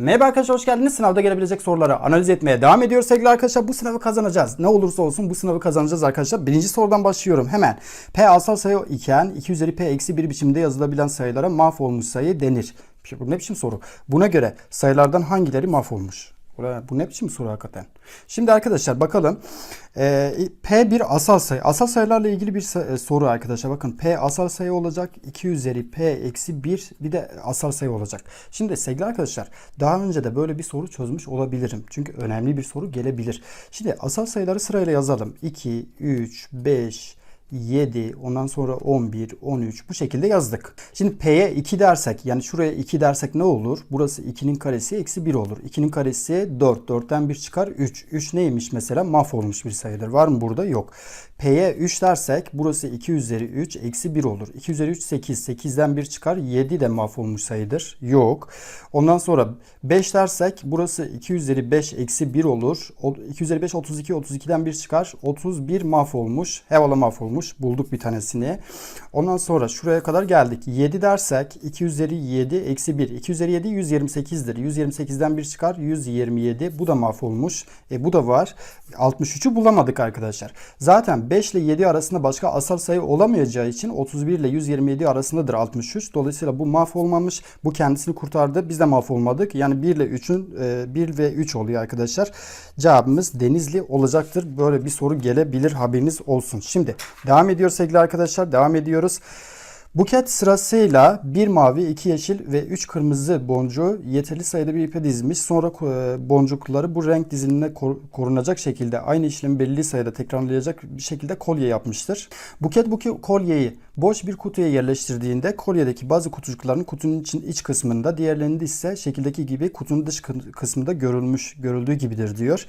Merhaba arkadaşlar hoş geldiniz. Sınavda gelebilecek soruları analiz etmeye devam ediyoruz sevgili arkadaşlar. Bu sınavı kazanacağız. Ne olursa olsun bu sınavı kazanacağız arkadaşlar. Birinci sorudan başlıyorum hemen. P asal sayı iken 2 üzeri P eksi 1 biçimde yazılabilen sayılara mahvolmuş sayı denir. Bu ne biçim soru? Buna göre sayılardan hangileri mahvolmuş? Bu ne biçim soru hakikaten? Şimdi arkadaşlar bakalım. Ee, P bir asal sayı. Asal sayılarla ilgili bir e, soru arkadaşlar. Bakın P asal sayı olacak. 2 üzeri P eksi 1 bir de asal sayı olacak. Şimdi sevgili arkadaşlar daha önce de böyle bir soru çözmüş olabilirim. Çünkü önemli bir soru gelebilir. Şimdi asal sayıları sırayla yazalım. 2, 3, 5, 7, ondan sonra 11, 13 bu şekilde yazdık. Şimdi P'ye 2 dersek yani şuraya 2 dersek ne olur? Burası 2'nin karesi eksi 1 olur. 2'nin karesi 4. 4'ten 1 çıkar 3. 3 neymiş mesela? Mahvolmuş bir sayıdır. Var mı burada? Yok. P'ye 3 dersek burası 2 üzeri 3 eksi 1 olur. 2 üzeri 3 8. 8'den 1 çıkar 7 de mahvolmuş sayıdır. Yok. Ondan sonra 5 dersek burası 2 üzeri 5 eksi 1 olur. O- 2 üzeri 5 32. 32'den 1 çıkar. 31 mahvolmuş. Hevala mahvolmuş. Bulduk bir tanesini. Ondan sonra şuraya kadar geldik. 7 dersek 2 üzeri 7 eksi 1. 2 üzeri 7 128'dir. 128'den 1 çıkar 127. Bu da mahvolmuş. E bu da var. 63'ü bulamadık arkadaşlar. Zaten 5 ile 7 arasında başka asal sayı olamayacağı için 31 ile 127 arasındadır 63. Dolayısıyla bu mahvolmamış. Bu kendisini kurtardı. Biz de mahvolmadık. Yani 1 ile 3'ün 1 ve 3 oluyor arkadaşlar. Cevabımız Denizli olacaktır. Böyle bir soru gelebilir haberiniz olsun. Şimdi devam ediyoruz sevgili arkadaşlar. Devam ediyoruz. Buket sırasıyla bir mavi, iki yeşil ve üç kırmızı boncuğu yeterli sayıda bir ipe dizmiş. Sonra e, boncukları bu renk dizilimine kor- korunacak şekilde aynı işlemi belirli sayıda tekrarlayacak bir şekilde kolye yapmıştır. Buket bu kolyeyi boş bir kutuya yerleştirdiğinde kolyedeki bazı kutucukların kutunun için iç kısmında diğerlerinde ise şekildeki gibi kutunun dış kı- kısmında görülmüş görüldüğü gibidir diyor.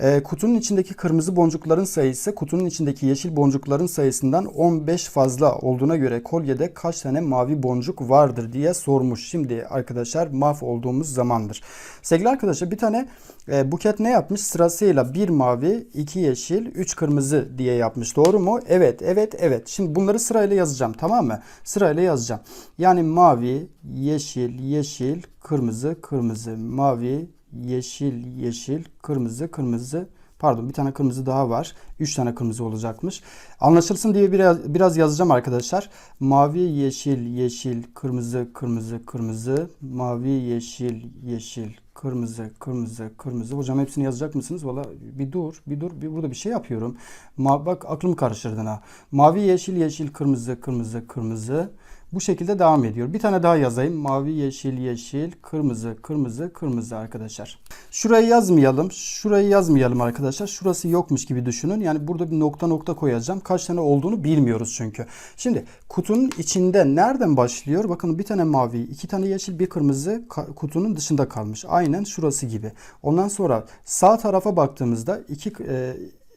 E, kutunun içindeki kırmızı boncukların sayısı kutunun içindeki yeşil boncukların sayısından 15 fazla olduğuna göre kolyede kaç tane mavi boncuk vardır diye sormuş. Şimdi arkadaşlar maf olduğumuz zamandır. Sevgili arkadaşlar bir tane e, buket ne yapmış? Sırasıyla bir mavi, iki yeşil, üç kırmızı diye yapmış. Doğru mu? Evet, evet, evet. Şimdi bunları sırayla yazacağım tamam mı? Sırayla yazacağım. Yani mavi, yeşil, yeşil, kırmızı, kırmızı, mavi, yeşil, yeşil, kırmızı, kırmızı. Pardon bir tane kırmızı daha var. 3 tane kırmızı olacakmış. Anlaşılsın diye biraz, biraz yazacağım arkadaşlar. Mavi, yeşil, yeşil, kırmızı, kırmızı, kırmızı. Mavi, yeşil, yeşil, kırmızı, kırmızı, kırmızı. Hocam hepsini yazacak mısınız? Valla bir dur, bir dur. Bir burada bir şey yapıyorum. Ma bak aklımı karıştırdın ha. Mavi, yeşil, yeşil, kırmızı, kırmızı, kırmızı. Bu şekilde devam ediyor. Bir tane daha yazayım. Mavi, yeşil, yeşil, kırmızı, kırmızı, kırmızı arkadaşlar. Şurayı yazmayalım. Şurayı yazmayalım arkadaşlar. Şurası yokmuş gibi düşünün. Yani burada bir nokta nokta koyacağım. Kaç tane olduğunu bilmiyoruz çünkü. Şimdi kutunun içinde nereden başlıyor? Bakın bir tane mavi, iki tane yeşil, bir kırmızı kutunun dışında kalmış. Aynen şurası gibi. Ondan sonra sağ tarafa baktığımızda iki e,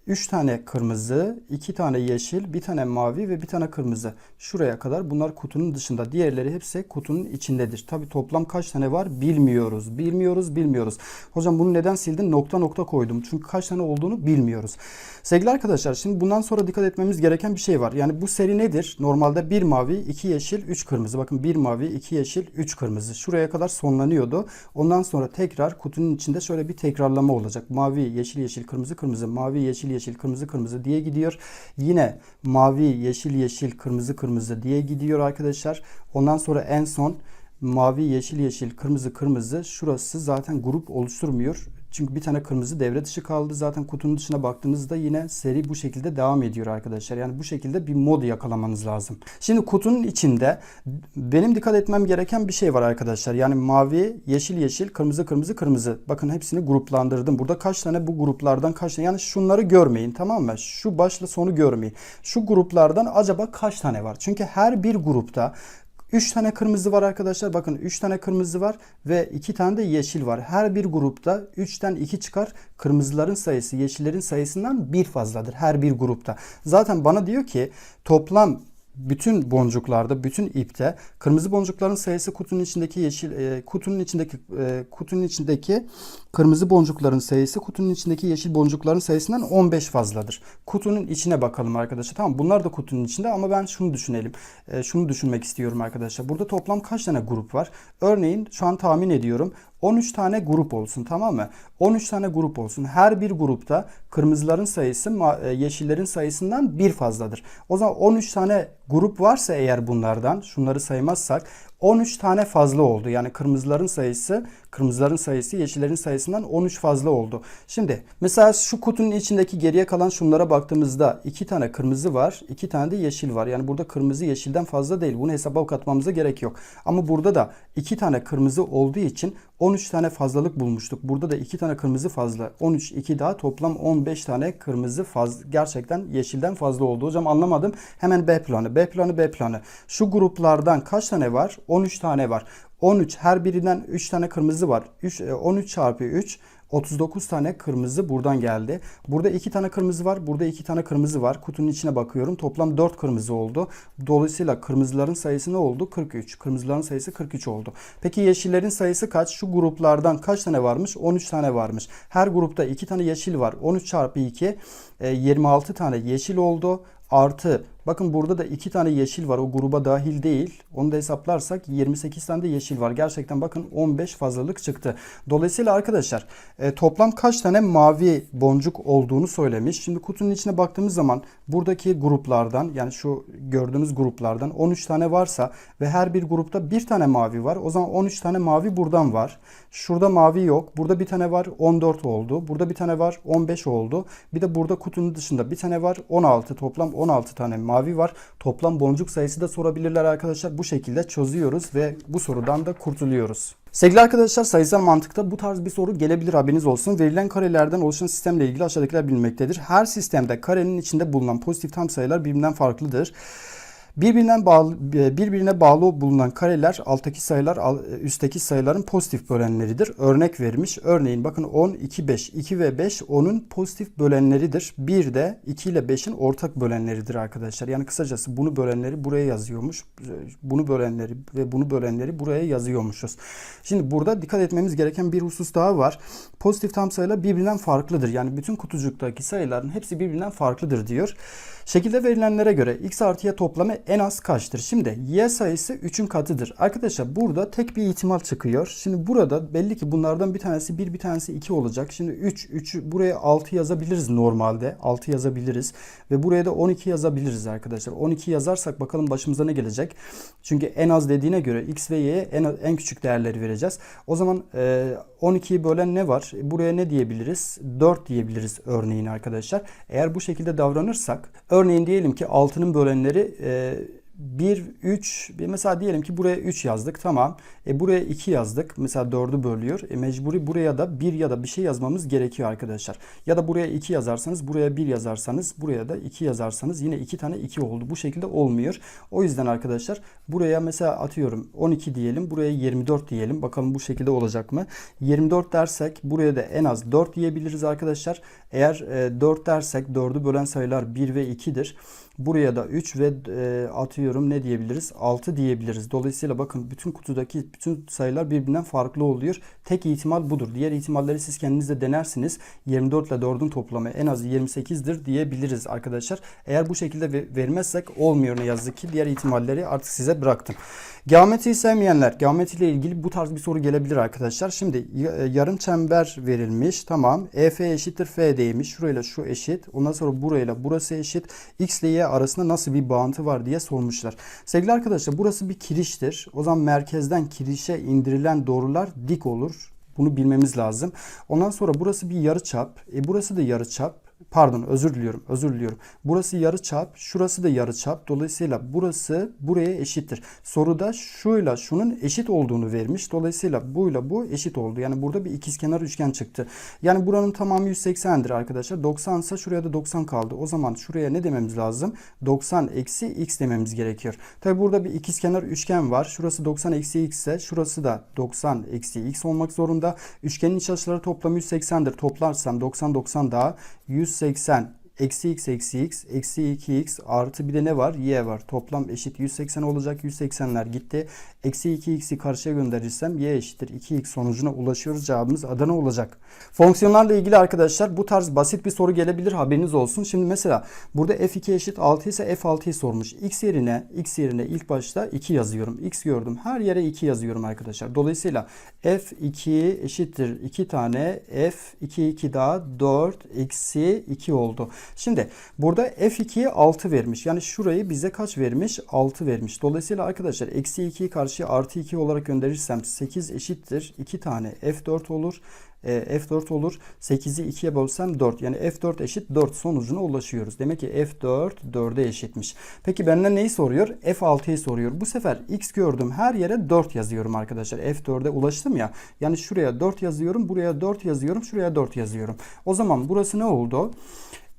3 tane kırmızı, 2 tane yeşil, bir tane mavi ve bir tane kırmızı. Şuraya kadar bunlar kutunun dışında. Diğerleri hepsi kutunun içindedir. Tabi toplam kaç tane var bilmiyoruz. Bilmiyoruz, bilmiyoruz. Hocam bunu neden sildin? Nokta nokta koydum. Çünkü kaç tane olduğunu bilmiyoruz. Sevgili arkadaşlar şimdi bundan sonra dikkat etmemiz gereken bir şey var. Yani bu seri nedir? Normalde bir mavi, iki yeşil, üç kırmızı. Bakın bir mavi, iki yeşil, üç kırmızı. Şuraya kadar sonlanıyordu. Ondan sonra tekrar kutunun içinde şöyle bir tekrarlama olacak. Mavi, yeşil, yeşil, kırmızı, kırmızı, mavi, yeşil, yeşil, kırmızı, kırmızı diye gidiyor. Yine mavi, yeşil, yeşil, kırmızı, kırmızı diye gidiyor arkadaşlar. Ondan sonra en son mavi, yeşil, yeşil, kırmızı, kırmızı. Şurası zaten grup oluşturmuyor. Çünkü bir tane kırmızı devre dışı kaldı. Zaten kutunun dışına baktığınızda yine seri bu şekilde devam ediyor arkadaşlar. Yani bu şekilde bir mod yakalamanız lazım. Şimdi kutunun içinde benim dikkat etmem gereken bir şey var arkadaşlar. Yani mavi, yeşil, yeşil, kırmızı, kırmızı, kırmızı. Bakın hepsini gruplandırdım. Burada kaç tane bu gruplardan kaç tane? Yani şunları görmeyin tamam mı? Şu başla sonu görmeyin. Şu gruplardan acaba kaç tane var? Çünkü her bir grupta 3 tane kırmızı var arkadaşlar. Bakın 3 tane kırmızı var ve 2 tane de yeşil var. Her bir grupta 3'ten 2 çıkar. Kırmızıların sayısı yeşillerin sayısından bir fazladır her bir grupta. Zaten bana diyor ki toplam bütün boncuklarda, bütün ipte kırmızı boncukların sayısı kutunun içindeki yeşil e, kutunun içindeki e, kutunun içindeki kırmızı boncukların sayısı kutunun içindeki yeşil boncukların sayısından 15 fazladır. Kutunun içine bakalım arkadaşlar. Tamam bunlar da kutunun içinde ama ben şunu düşünelim. E, şunu düşünmek istiyorum arkadaşlar. Burada toplam kaç tane grup var? Örneğin şu an tahmin ediyorum. 13 tane grup olsun tamam mı? 13 tane grup olsun. Her bir grupta kırmızıların sayısı e, yeşillerin sayısından bir fazladır. O zaman 13 tane grup varsa eğer bunlardan şunları saymazsak 13 tane fazla oldu. Yani kırmızıların sayısı, kırmızıların sayısı yeşillerin sayısından 13 fazla oldu. Şimdi mesela şu kutunun içindeki geriye kalan şunlara baktığımızda 2 tane kırmızı var, 2 tane de yeşil var. Yani burada kırmızı yeşilden fazla değil. Bunu hesaba katmamıza gerek yok. Ama burada da 2 tane kırmızı olduğu için 13 tane fazlalık bulmuştuk. Burada da 2 tane kırmızı fazla. 13 2 daha toplam 15 tane kırmızı fazla. Gerçekten yeşilden fazla oldu. Hocam anlamadım. Hemen B planı. B planı B planı. Şu gruplardan kaç tane var? 13 tane var. 13 her birinden 3 tane kırmızı var. 3 e, 13 çarpı 3 39 tane kırmızı buradan geldi. Burada 2 tane kırmızı var. Burada 2 tane kırmızı var. Kutunun içine bakıyorum. Toplam 4 kırmızı oldu. Dolayısıyla kırmızıların sayısı ne oldu? 43. Kırmızıların sayısı 43 oldu. Peki yeşillerin sayısı kaç? Şu gruplardan kaç tane varmış? 13 tane varmış. Her grupta 2 tane yeşil var. 13 çarpı 2 e, 26 tane yeşil oldu. Artı bakın burada da 2 tane yeşil var. O gruba dahil değil. Onu da hesaplarsak 28 tane de yeşil var. Gerçekten bakın 15 fazlalık çıktı. Dolayısıyla arkadaşlar e, toplam kaç tane mavi boncuk olduğunu söylemiş. Şimdi kutunun içine baktığımız zaman buradaki gruplardan yani şu gördüğünüz gruplardan 13 tane varsa ve her bir grupta bir tane mavi var. O zaman 13 tane mavi buradan var. Şurada mavi yok. Burada bir tane var 14 oldu. Burada bir tane var 15 oldu. Bir de burada kutunun dışında bir tane var 16. Toplam 16 tane mavi var. Toplam boncuk sayısı da sorabilirler arkadaşlar. Bu şekilde çözüyoruz ve bu sorudan da kurtuluyoruz. Sevgili arkadaşlar sayısal mantıkta bu tarz bir soru gelebilir haberiniz olsun. Verilen karelerden oluşan sistemle ilgili aşağıdakiler bilinmektedir. Her sistemde karenin içinde bulunan pozitif tam sayılar birbirinden farklıdır. Birbirinden bağlı, birbirine bağlı bulunan kareler alttaki sayılar üstteki sayıların pozitif bölenleridir. Örnek vermiş. Örneğin bakın 10, 2, 5. 2 ve 5 10'un pozitif bölenleridir. 1 de 2 ile 5'in ortak bölenleridir arkadaşlar. Yani kısacası bunu bölenleri buraya yazıyormuş. Bunu bölenleri ve bunu bölenleri buraya yazıyormuşuz. Şimdi burada dikkat etmemiz gereken bir husus daha var. Pozitif tam sayılar birbirinden farklıdır. Yani bütün kutucuktaki sayıların hepsi birbirinden farklıdır diyor. Şekilde verilenlere göre x artı y toplamı en az kaçtır? Şimdi y sayısı 3'ün katıdır. Arkadaşlar burada tek bir ihtimal çıkıyor. Şimdi burada belli ki bunlardan bir tanesi 1 bir tanesi 2 olacak. Şimdi 3 3'ü buraya 6 yazabiliriz normalde. 6 yazabiliriz ve buraya da 12 yazabiliriz arkadaşlar. 12 yazarsak bakalım başımıza ne gelecek? Çünkü en az dediğine göre x ve y'ye en, en küçük değerleri vereceğiz. O zaman e, 12'yi bölen ne var? Buraya ne diyebiliriz? 4 diyebiliriz örneğin arkadaşlar. Eğer bu şekilde davranırsak örneğin diyelim ki 6'nın bölenleri e, 1, 3, mesela diyelim ki buraya 3 yazdık tamam. E buraya 2 yazdık. Mesela 4'ü bölüyor. E mecburi buraya da 1 ya da bir şey yazmamız gerekiyor arkadaşlar. Ya da buraya 2 yazarsanız, buraya 1 yazarsanız, buraya da 2 yazarsanız yine 2 tane 2 oldu. Bu şekilde olmuyor. O yüzden arkadaşlar buraya mesela atıyorum 12 diyelim. Buraya 24 diyelim. Bakalım bu şekilde olacak mı? 24 dersek buraya da en az 4 diyebiliriz arkadaşlar. Eğer e, 4 dersek 4'ü bölen sayılar 1 ve 2'dir. Buraya da 3 ve e, atıyorum ne diyebiliriz? 6 diyebiliriz. Dolayısıyla bakın bütün kutudaki bütün sayılar birbirinden farklı oluyor. Tek ihtimal budur. Diğer ihtimalleri siz kendiniz de denersiniz. 24 ile 4'ün toplamı en az 28'dir diyebiliriz arkadaşlar. Eğer bu şekilde vermezsek olmuyor ne yazık ki. Diğer ihtimalleri artık size bıraktım. Geometriyi sevmeyenler, geometri ile ilgili bu tarz bir soru gelebilir arkadaşlar. Şimdi yarım çember verilmiş. Tamam. EF eşittir F değmiş. Şurayla şu eşit. Ondan sonra burayla burası eşit. X ile Y arasında nasıl bir bağıntı var diye sormuşlar. Sevgili arkadaşlar burası bir kiriştir. O zaman merkezden kirişe indirilen doğrular dik olur. Bunu bilmemiz lazım. Ondan sonra burası bir yarı çap. E burası da yarı çap. Pardon özür diliyorum. Özür diliyorum. Burası yarı çap, şurası da yarı çap. Dolayısıyla burası buraya eşittir. Soruda şuyla şunun eşit olduğunu vermiş. Dolayısıyla buyla bu eşit oldu. Yani burada bir ikizkenar üçgen çıktı. Yani buranın tamamı 180'dir arkadaşlar. 90 ise şuraya da 90 kaldı. O zaman şuraya ne dememiz lazım? 90 eksi x dememiz gerekiyor. Tabi burada bir ikizkenar üçgen var. Şurası 90 eksi x ise şurası da 90 eksi x olmak zorunda. Üçgenin iç açıları toplamı 180'dir. Toplarsam 90 90 daha 180 Eksi x eksi x eksi 2x artı bir de ne var? Y var. Toplam eşit 180 olacak. 180'ler gitti. Eksi 2x'i karşıya gönderirsem y eşittir 2x sonucuna ulaşıyoruz. Cevabımız Adana olacak. Fonksiyonlarla ilgili arkadaşlar bu tarz basit bir soru gelebilir. Haberiniz olsun. Şimdi mesela burada f2 eşit 6 ise f6'yı sormuş. x yerine x yerine ilk başta 2 yazıyorum. x gördüm. Her yere 2 yazıyorum arkadaşlar. Dolayısıyla f2 eşittir 2 tane f2 2 daha 4 eksi 2 oldu. Şimdi burada f2'ye 6 vermiş. Yani şurayı bize kaç vermiş? 6 vermiş. Dolayısıyla arkadaşlar eksi 2'yi karşıya artı 2 olarak gönderirsem 8 eşittir 2 tane f4 olur. E, F4 olur. 8'i 2'ye bölsem 4. Yani F4 eşit 4 sonucuna ulaşıyoruz. Demek ki F4 4'e eşitmiş. Peki benden neyi soruyor? F6'yı soruyor. Bu sefer X gördüm her yere 4 yazıyorum arkadaşlar. F4'e ulaştım ya. Yani şuraya 4 yazıyorum. Buraya 4 yazıyorum. Şuraya 4 yazıyorum. O zaman burası ne oldu?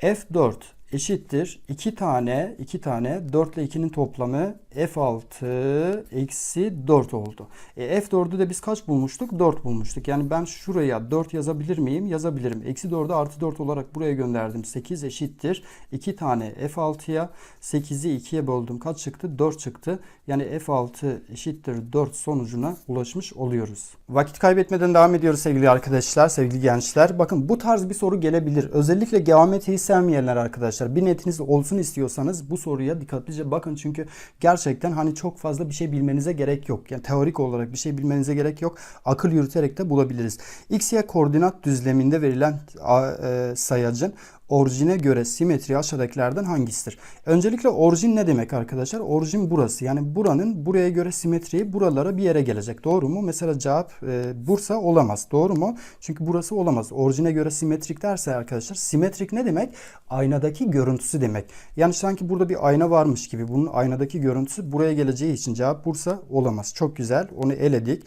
F4 eşittir 2 tane 2 tane 4 ile 2'nin toplamı F6 eksi 4 oldu. E, F4'ü de biz kaç bulmuştuk? 4 bulmuştuk. Yani ben şuraya 4 yazabilir miyim? Yazabilirim. Eksi 4'ü artı 4 olarak buraya gönderdim. 8 eşittir. 2 tane F6'ya 8'i 2'ye böldüm. Kaç çıktı? 4 çıktı. Yani F6 eşittir 4 sonucuna ulaşmış oluyoruz. Vakit kaybetmeden devam ediyoruz sevgili arkadaşlar, sevgili gençler. Bakın bu tarz bir soru gelebilir. Özellikle geometriyi sevmeyenler arkadaşlar. Bir netiniz olsun istiyorsanız bu soruya dikkatlice bakın. Çünkü gerçekten hani çok fazla bir şey bilmenize gerek yok. Yani teorik olarak bir şey bilmenize gerek yok. Akıl yürüterek de bulabiliriz. X, Y koordinat düzleminde verilen e, sayacın orijine göre simetri aşağıdakilerden hangisidir? Öncelikle orijin ne demek arkadaşlar? Orijin burası. Yani buranın buraya göre simetriği buralara bir yere gelecek. Doğru mu? Mesela cevap e, Bursa olamaz. Doğru mu? Çünkü burası olamaz. Orijine göre simetrik derse arkadaşlar simetrik ne demek? Aynadaki görüntüsü demek. Yani sanki burada bir ayna varmış gibi. Bunun aynadaki görüntüsü buraya geleceği için cevap Bursa olamaz. Çok güzel. Onu eledik.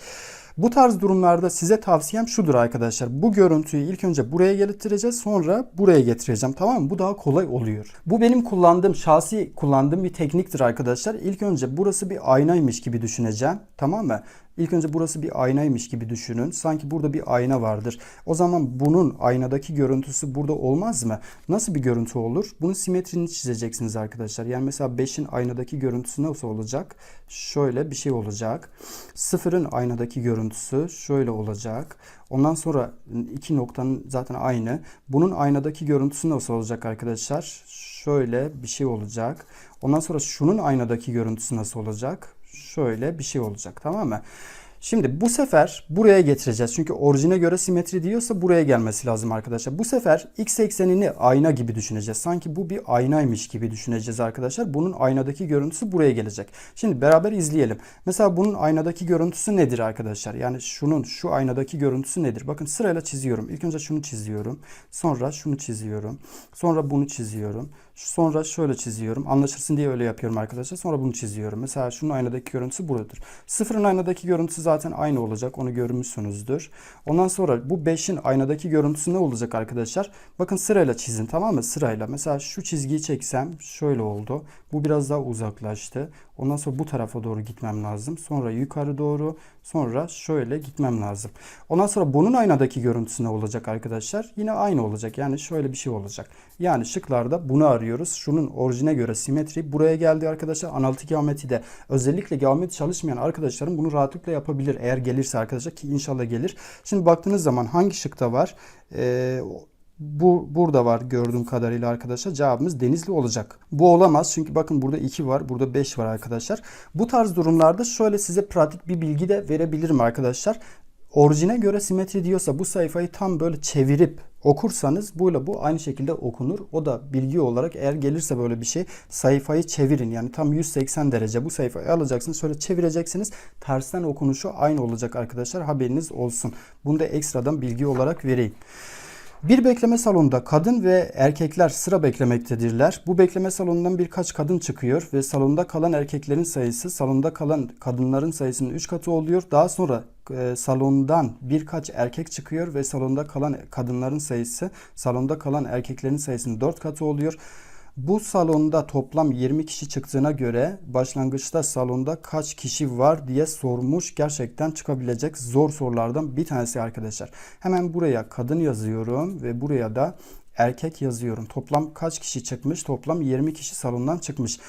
Bu tarz durumlarda size tavsiyem şudur arkadaşlar. Bu görüntüyü ilk önce buraya getireceğiz sonra buraya getireceğim tamam mı? Bu daha kolay oluyor. Bu benim kullandığım şahsi kullandığım bir tekniktir arkadaşlar. İlk önce burası bir aynaymış gibi düşüneceğim tamam mı? İlk önce burası bir aynaymış gibi düşünün. Sanki burada bir ayna vardır. O zaman bunun aynadaki görüntüsü burada olmaz mı? Nasıl bir görüntü olur? Bunun simetrini çizeceksiniz arkadaşlar. Yani mesela 5'in aynadaki görüntüsü nasıl olacak? Şöyle bir şey olacak. 0'ın aynadaki görüntüsü şöyle olacak. Ondan sonra iki noktanın zaten aynı. Bunun aynadaki görüntüsü nasıl olacak arkadaşlar? Şöyle bir şey olacak. Ondan sonra şunun aynadaki görüntüsü nasıl olacak? Şöyle bir şey olacak tamam mı? Şimdi bu sefer buraya getireceğiz. Çünkü orijine göre simetri diyorsa buraya gelmesi lazım arkadaşlar. Bu sefer x eksenini ayna gibi düşüneceğiz. Sanki bu bir aynaymış gibi düşüneceğiz arkadaşlar. Bunun aynadaki görüntüsü buraya gelecek. Şimdi beraber izleyelim. Mesela bunun aynadaki görüntüsü nedir arkadaşlar? Yani şunun şu aynadaki görüntüsü nedir? Bakın sırayla çiziyorum. İlk önce şunu çiziyorum. Sonra şunu çiziyorum. Sonra bunu çiziyorum. Sonra şöyle çiziyorum. Anlaşılsın diye öyle yapıyorum arkadaşlar. Sonra bunu çiziyorum. Mesela şunun aynadaki görüntüsü buradır. Sıfırın aynadaki görüntüsü zaten aynı olacak. Onu görmüşsünüzdür. Ondan sonra bu 5'in aynadaki görüntüsü ne olacak arkadaşlar? Bakın sırayla çizin tamam mı? Sırayla. Mesela şu çizgiyi çeksem şöyle oldu. Bu biraz daha uzaklaştı. Ondan sonra bu tarafa doğru gitmem lazım. Sonra yukarı doğru. Sonra şöyle gitmem lazım. Ondan sonra bunun aynadaki görüntüsü ne olacak arkadaşlar? Yine aynı olacak. Yani şöyle bir şey olacak. Yani şıklarda bunu arıyoruz. Şunun orijine göre simetri buraya geldi arkadaşlar. Analitik geometride özellikle geometri çalışmayan arkadaşlarım bunu rahatlıkla yapabilir. Eğer gelirse arkadaşlar ki inşallah gelir. Şimdi baktığınız zaman hangi şıkta var? Ee, bu burada var gördüğüm kadarıyla arkadaşlar. Cevabımız Denizli olacak. Bu olamaz çünkü bakın burada 2 var, burada 5 var arkadaşlar. Bu tarz durumlarda şöyle size pratik bir bilgi de verebilirim arkadaşlar. Orijine göre simetri diyorsa bu sayfayı tam böyle çevirip okursanız buyla bu aynı şekilde okunur. O da bilgi olarak eğer gelirse böyle bir şey sayfayı çevirin. Yani tam 180 derece bu sayfayı alacaksınız. Şöyle çevireceksiniz. Tersten okunuşu aynı olacak arkadaşlar. Haberiniz olsun. Bunu da ekstradan bilgi olarak vereyim. Bir bekleme salonunda kadın ve erkekler sıra beklemektedirler. Bu bekleme salonundan birkaç kadın çıkıyor ve salonda kalan erkeklerin sayısı salonda kalan kadınların sayısının 3 katı oluyor. Daha sonra e, salondan birkaç erkek çıkıyor ve salonda kalan kadınların sayısı salonda kalan erkeklerin sayısının 4 katı oluyor. Bu salonda toplam 20 kişi çıktığına göre başlangıçta salonda kaç kişi var diye sormuş. Gerçekten çıkabilecek zor sorulardan bir tanesi arkadaşlar. Hemen buraya kadın yazıyorum ve buraya da erkek yazıyorum. Toplam kaç kişi çıkmış? Toplam 20 kişi salondan çıkmış.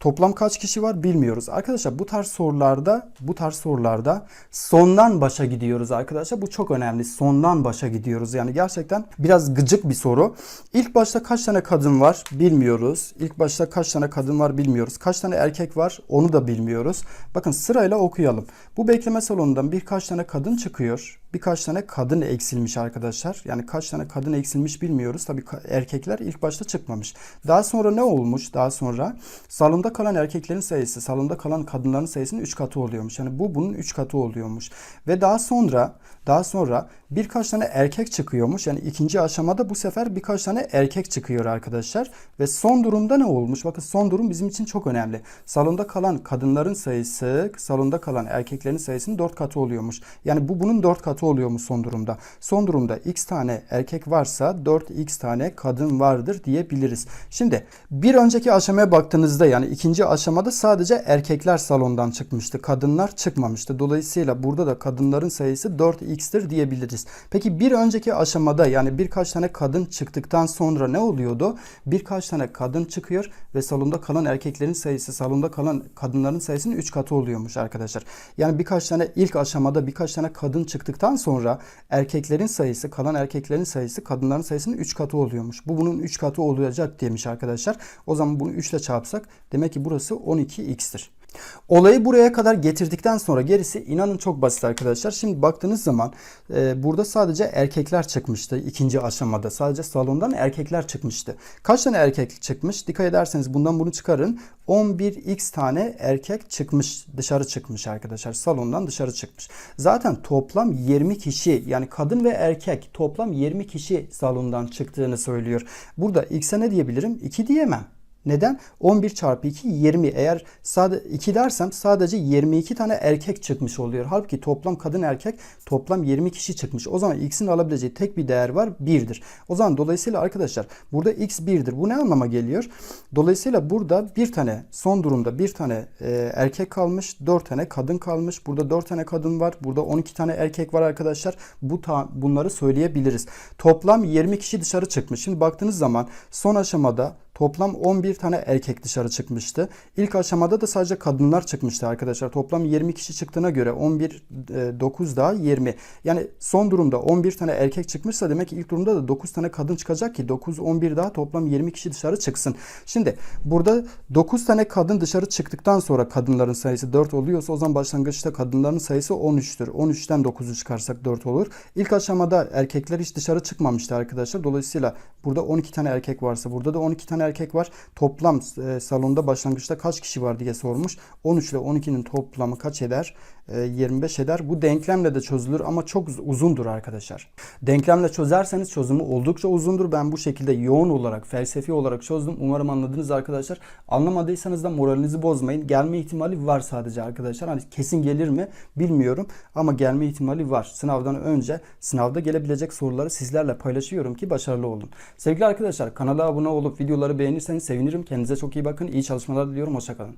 Toplam kaç kişi var bilmiyoruz. Arkadaşlar bu tarz sorularda bu tarz sorularda sondan başa gidiyoruz arkadaşlar. Bu çok önemli. Sondan başa gidiyoruz. Yani gerçekten biraz gıcık bir soru. İlk başta kaç tane kadın var bilmiyoruz. İlk başta kaç tane kadın var bilmiyoruz. Kaç tane erkek var onu da bilmiyoruz. Bakın sırayla okuyalım. Bu bekleme salonundan birkaç tane kadın çıkıyor. Birkaç tane kadın eksilmiş arkadaşlar. Yani kaç tane kadın eksilmiş bilmiyoruz. Tabii erkekler ilk başta çıkmamış. Daha sonra ne olmuş? Daha sonra salonda kalan erkeklerin sayısı salonda kalan kadınların sayısının 3 katı oluyormuş. Yani bu bunun 3 katı oluyormuş. Ve daha sonra daha sonra birkaç tane erkek çıkıyormuş. Yani ikinci aşamada bu sefer birkaç tane erkek çıkıyor arkadaşlar. Ve son durumda ne olmuş? Bakın son durum bizim için çok önemli. Salonda kalan kadınların sayısı salonda kalan erkeklerin sayısının 4 katı oluyormuş. Yani bu bunun 4 katı oluyormuş son durumda. Son durumda x tane erkek varsa 4x tane kadın vardır diyebiliriz. Şimdi bir önceki aşamaya baktığınızda yani ikinci aşamada sadece erkekler salondan çıkmıştı. Kadınlar çıkmamıştı. Dolayısıyla burada da kadınların sayısı 4x'tir diyebiliriz. Peki bir önceki aşamada yani birkaç tane kadın çıktıktan sonra ne oluyordu? Birkaç tane kadın çıkıyor ve salonda kalan erkeklerin sayısı salonda kalan kadınların sayısının 3 katı oluyormuş arkadaşlar. Yani birkaç tane ilk aşamada birkaç tane kadın çıktıktan sonra erkeklerin sayısı kalan erkeklerin sayısı kadınların sayısının 3 katı oluyormuş. Bu bunun 3 katı olacak demiş arkadaşlar. O zaman bunu 3 ile çarpsak demek ki burası 12x'tir. Olayı buraya kadar getirdikten sonra gerisi inanın çok basit arkadaşlar. Şimdi baktığınız zaman e, burada sadece erkekler çıkmıştı ikinci aşamada. Sadece salondan erkekler çıkmıştı. Kaç tane erkek çıkmış? Dikkat ederseniz bundan bunu çıkarın. 11x tane erkek çıkmış dışarı çıkmış arkadaşlar. Salondan dışarı çıkmış. Zaten toplam 20 kişi yani kadın ve erkek toplam 20 kişi salondan çıktığını söylüyor. Burada x'e ne diyebilirim? 2 diyemem. Neden? 11 çarpı 2 20. Eğer sade 2 dersem sadece 22 tane erkek çıkmış oluyor. Halbuki toplam kadın erkek toplam 20 kişi çıkmış. O zaman x'in alabileceği tek bir değer var 1'dir. O zaman dolayısıyla arkadaşlar burada x 1'dir. Bu ne anlama geliyor? Dolayısıyla burada bir tane son durumda bir tane e, erkek kalmış, 4 tane kadın kalmış. Burada 4 tane kadın var. Burada 12 tane erkek var arkadaşlar. Bu bunları söyleyebiliriz. Toplam 20 kişi dışarı çıkmış. Şimdi baktığınız zaman son aşamada Toplam 11 tane erkek dışarı çıkmıştı. İlk aşamada da sadece kadınlar çıkmıştı arkadaşlar. Toplam 20 kişi çıktığına göre 11 e, 9 daha 20. Yani son durumda 11 tane erkek çıkmışsa demek ki ilk durumda da 9 tane kadın çıkacak ki 9 11 daha toplam 20 kişi dışarı çıksın. Şimdi burada 9 tane kadın dışarı çıktıktan sonra kadınların sayısı 4 oluyorsa o zaman başlangıçta kadınların sayısı 13'tür. 13'ten 9'u çıkarsak 4 olur. İlk aşamada erkekler hiç dışarı çıkmamıştı arkadaşlar. Dolayısıyla burada 12 tane erkek varsa burada da 12 tane erkek var. Toplam e, salonda başlangıçta kaç kişi var diye sormuş. 13 ile 12'nin toplamı kaç eder? E, 25 eder. Bu denklemle de çözülür ama çok uz- uzundur arkadaşlar. Denklemle çözerseniz çözümü oldukça uzundur. Ben bu şekilde yoğun olarak, felsefi olarak çözdüm. Umarım anladınız arkadaşlar. Anlamadıysanız da moralinizi bozmayın. Gelme ihtimali var sadece arkadaşlar. Hani kesin gelir mi bilmiyorum ama gelme ihtimali var. Sınavdan önce sınavda gelebilecek soruları sizlerle paylaşıyorum ki başarılı olun. Sevgili arkadaşlar kanala abone olup videoları beğenirseniz sevinirim. Kendinize çok iyi bakın. İyi çalışmalar diliyorum. Hoşçakalın.